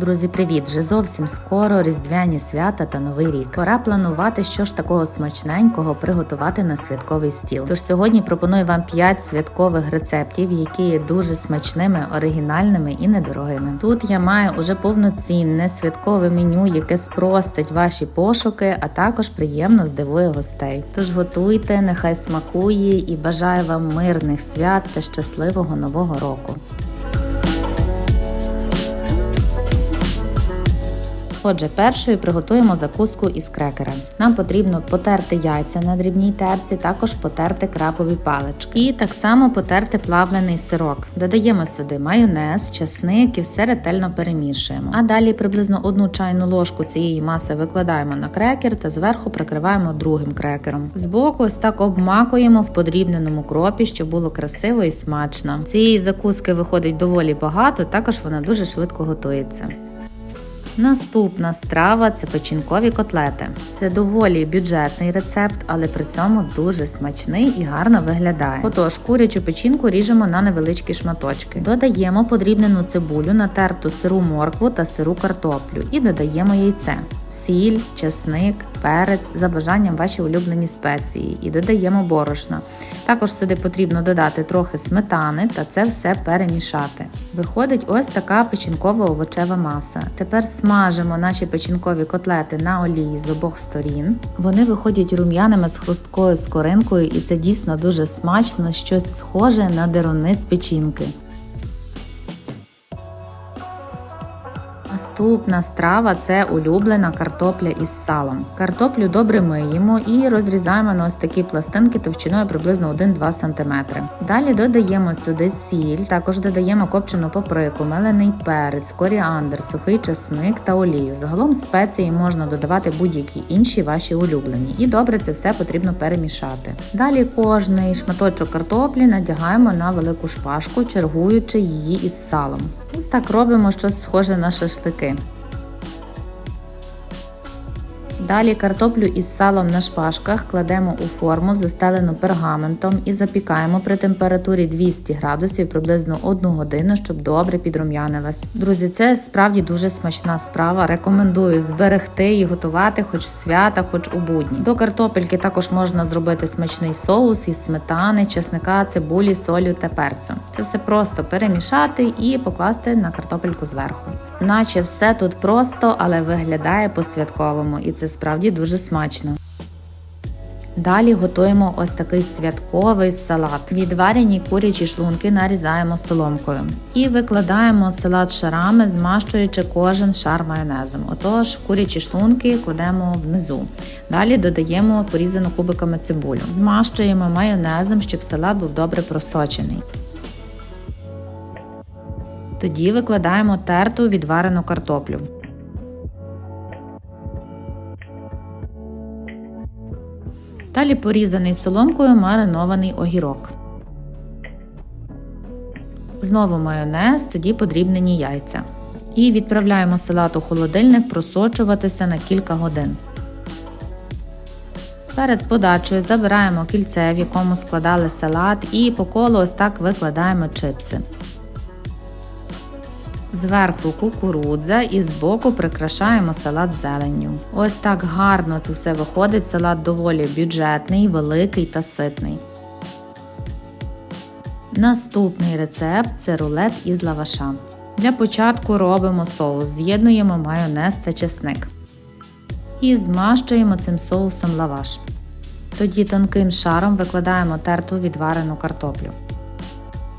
Друзі, привіт! Вже зовсім скоро різдвяні свята та новий рік. Пора планувати, що ж такого смачненького приготувати на святковий стіл. Тож сьогодні пропоную вам 5 святкових рецептів, які є дуже смачними, оригінальними і недорогими. Тут я маю уже повноцінне святкове меню, яке спростить ваші пошуки, а також приємно здивує гостей. Тож готуйте, нехай смакує і бажаю вам мирних свят та щасливого нового року. Отже, першою приготуємо закуску із крекера. Нам потрібно потерти яйця на дрібній терці, також потерти крапові палички. І так само потерти плавлений сирок. Додаємо сюди майонез, часник і все ретельно перемішуємо. А далі приблизно одну чайну ложку цієї маси викладаємо на крекер та зверху прикриваємо другим крекером. Збоку ось так обмакуємо в подрібненому кропі, щоб було красиво і смачно. Цієї закуски виходить доволі багато, також вона дуже швидко готується. Наступна страва це печінкові котлети. Це доволі бюджетний рецепт, але при цьому дуже смачний і гарно виглядає. Отож, курячу печінку ріжемо на невеличкі шматочки. Додаємо подрібнену цибулю, натерту сиру моркву та сиру картоплю і додаємо яйце, сіль, чесник, перець, за бажанням ваші улюблені спеції, і додаємо борошна. Також сюди потрібно додати трохи сметани та це все перемішати. Виходить ось така печінкова овочева маса. Тепер смажимо наші печінкові котлети на олії з обох сторін. Вони виходять рум'яними з хрусткою скоринкою, і це дійсно дуже смачно, щось схоже на деруни з печінки. Наступна страва це улюблена картопля із салом. Картоплю добре миємо і розрізаємо на ось такі пластинки товщиною приблизно 1-2 см. Далі додаємо сюди сіль, також додаємо копчену паприку, мелений перець, коріандр, сухий чесник та олію. Загалом спеції можна додавати будь-які інші ваші улюблені. І добре це все потрібно перемішати. Далі кожний шматочок картоплі надягаємо на велику шпажку, чергуючи її із салом. Ось так робимо щось схоже на шашлики. Далі картоплю із салом на шпажках кладемо у форму, застелену пергаментом і запікаємо при температурі 200 градусів приблизно 1 годину, щоб добре підрум'янилась. Друзі, це справді дуже смачна справа. Рекомендую зберегти і готувати хоч в свята, хоч у будні. До картопельки також можна зробити смачний соус із сметани, чесника, цибулі, солю та перцю. Це все просто перемішати і покласти на картопельку зверху. Наче все тут просто, але виглядає по-святковому, і це справді дуже смачно. Далі готуємо ось такий святковий салат. Відварені курячі шлунки нарізаємо соломкою і викладаємо салат шарами, змащуючи кожен шар майонезом. Отож, курячі шлунки кладемо внизу. Далі додаємо порізану кубиками цибулю. Змащуємо майонезом, щоб салат був добре просочений. Тоді викладаємо терту відварену картоплю. Далі порізаний соломкою маринований огірок. Знову майонез, тоді подрібнені яйця. І відправляємо салат у холодильник просочуватися на кілька годин. Перед подачею забираємо кільце, в якому складали салат, і по колу ось так викладаємо чипси. Зверху кукурудза і збоку прикрашаємо салат зеленню. Ось так гарно це все виходить. Салат доволі бюджетний, великий та ситний. Наступний рецепт це рулет із лаваша. Для початку робимо соус, з'єднуємо майонез та чесник. І змащуємо цим соусом лаваш. Тоді тонким шаром викладаємо терту відварену картоплю.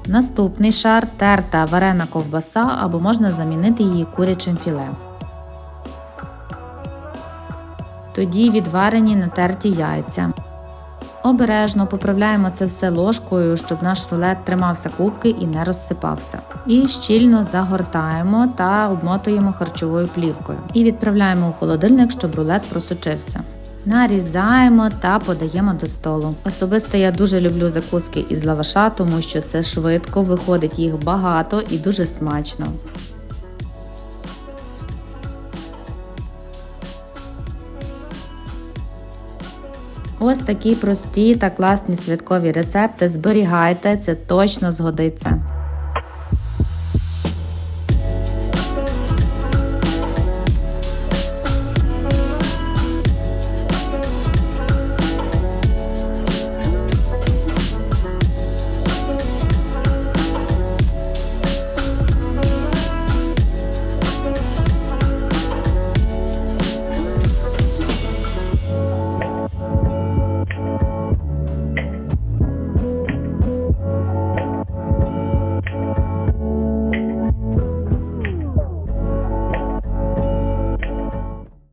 Наступний шар терта варена ковбаса або можна замінити її курячим філе. Тоді відварені натерті яйця. Обережно поправляємо це все ложкою, щоб наш рулет тримався кубки і не розсипався. І щільно загортаємо та обмотуємо харчовою плівкою. І відправляємо у холодильник, щоб рулет просочився. Нарізаємо та подаємо до столу. Особисто я дуже люблю закуски із лаваша, тому що це швидко, виходить їх багато і дуже смачно. Ось такі прості та класні святкові рецепти. Зберігайте, це точно згодиться.